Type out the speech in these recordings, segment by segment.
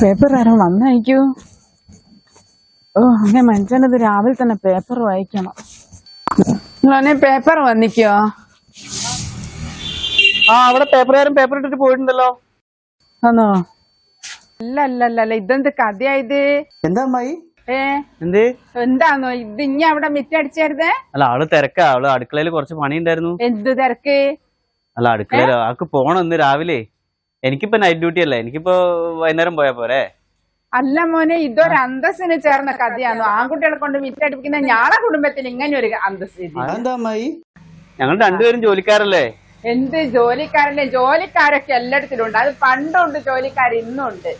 Paper ആരും വന്നയക്കൂ. ഓ അങ്ങനെ മനുഷ്യനത് രാവിലെ തന്നെ പേപ്പർ വായിക്കണം. നിങ്ങളെ പേപ്പർ വന്നിക്കോ? ആ അവിടെ പേപ്പറുകാരൻ പേപ്പർ ഇട്ടിട്ട് പോയിട്ടുണ്ടല്ലോ. ആണോ അല്ല അല്ല അല്ല അല്ല ഇതെന്ത് കഥയായത്? എന്താ അമ്മായി? ഏ? എന്തേ? എന്താണോ ഇത് ഇനി അവിടെ മിറ്റടിച്ചരുതേ അല്ല ആൾ തിരക്കാ അവൾ അടുക്കളയിൽ കുറച്ച് പണി ഉണ്ടായിരുന്നു എന്ത് തിരക്ക്? അല്ല അടുക്കളയിൽ ആക്ക് പോണം ഇന്ന് രാവിലെ. എനിക്കിപ്പോ നൈറ്റ് ഡ്യൂട്ടി അല്ലേ? എനിക്കിപ്പോ വൈകുന്നേരം പോയാ പോരെ? അല്ല മോനെ ഇതൊരു അന്തസ്സിന് ചേർന്ന കഥയാണ്? ആൺകുട്ടികളെ കൊണ്ട് മിറ്റടിപ്പിക്കുന്ന ഞാളെ കുടുംബത്തിൽ ഇങ്ങനെ ഒരു അന്തസ് അമ്മായി? ഞങ്ങൾ രണ്ടുപേരും ജോലിക്കാരല്ലേ? എന്ത് ജോലിക്കാരല്ലേ? ജോലിക്കാരൊക്കെ എല്ലായിടത്തിലും ഉണ്ട് അത് പണ്ടുണ്ട് ജോലിക്കാർ ഇന്നും ഉണ്ട്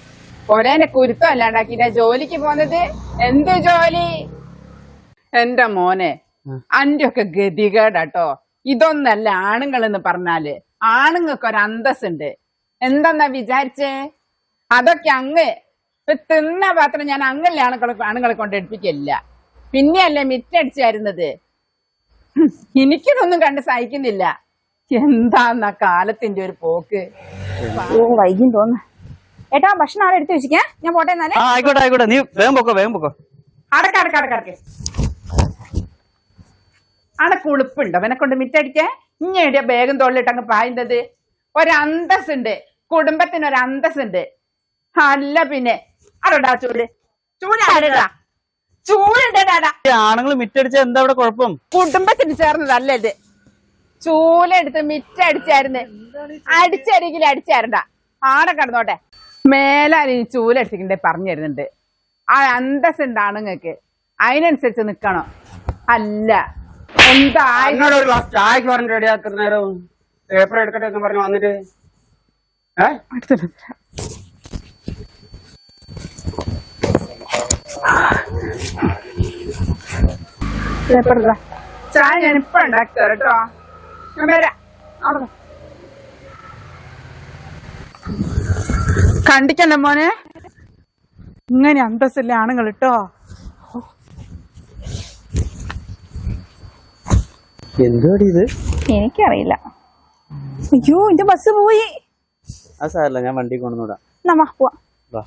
ഒരേനെ കുരുത്തം അല്ലാണ്ടാക്കിട്ട ജോലിക്ക് പോകുന്നത് എന്ത് ജോലി? എന്റെ മോനെ അന്റെ ഒക്കെ ഗതികേടാട്ടോ. ഇതൊന്നല്ല ആണുങ്ങൾ എന്ന് പറഞ്ഞാൽ ആണുങ്ങൾക്ക് ഒരു അന്തസ്സുണ്ട്. എന്തെന്നാ വിചാരിച്ചേ? അതൊക്കെ അങ്ങ് ഇപ്പൊ തിന്ന പാത്രം ഞാൻ അങ്ങല്ലേ ആണുങ്ങളെ ആണുങ്ങളെ കൊണ്ട് എടുപ്പിക്കില്ല പിന്നെയല്ലേ മിറ്റടിച്ചു തരുന്നത് എനിക്കിതൊന്നും കണ്ട് സഹിക്കുന്നില്ല. എന്താന്ന കാലത്തിന്റെ ഒരു പോക്ക്? വൈകും തോന്നുന്നു. ഏട്ടാ ഭക്ഷണം അവിടെ എടുത്ത് വെച്ചിക്കാ ഞാൻ പോട്ടെ എന്നാലേ. ആയിക്കോട്ടെ ആയിക്കോട്ടെ. നീ വേഗം പൊക്കോ വേഗം പൊക്കോ. അടക്ക അടക്ക അടക്ക അടക്കേ. അടക്ക് ഉളുപ്പുണ്ടോ? അവനെ കൊണ്ട് മിറ്റടിക്കാൻ? ഇങ്ങനെ ബേഗം തോളിലിട്ട് അങ്ങ് പായുന്നത്? ഒരു അന്തസ്സുണ്ട് കുടുംബത്തിന് ഒരു അന്തസ്സുണ്ട്. അല്ല പിന്നെ. അടടാ ചൂട് ചൂടാ ചൂലുണ്ട് ഈ ആണുങ്ങൾ മിറ്റടിച്ചാ എന്താ അവിടെ കുഴപ്പം? കുടുംബത്തിന് ചേർന്നതല്ല ഇത്. ചൂലെടുത്ത് മിറ്റടിച്ചായിരുന്നു. അടിച്ചരികിൽ അടിച്ചാരണ്ട. ആടെ കിടന്നോട്ടെ. മേലാൽ ഈ ചൂലെടുത്തിട്ടുണ്ടെ പറഞ്ഞു തരുന്നുണ്ട്. ആ അന്തസ് ഉണ്ട് ആണുങ്ങൾക്ക്. അതിനനുസരിച്ച് നിക്കണോ അല്ല. എന്താ ഒരു ഗ്ലാസ് ചായക്ക് പറഞ്ഞിട്ട് റെഡിയാക്കുന്ന നേരം പേപ്പർ എടുക്കട്ടെ എന്ന് പറഞ്ഞു വന്നിട്ട്. ചായ ഞാൻ ഇപ്പൊ ഉണ്ടാക്കി തരാം കേട്ടോ. ഞാൻ വരാം. കണ്ടിക്കണ്ട മോനെ. ഇങ്ങനെ അന്തസ്സില്ല ആണുങ്ങൾ കേട്ടോ എന്തോടി ഇത്? എനിക്കറിയില്ല. അയ്യോ എന്റെ ബസ് പോയി. ആ സാറല്ല ഞാൻ വണ്ടി കൊണ്ടുവിടാം നമ്മ പോവാ.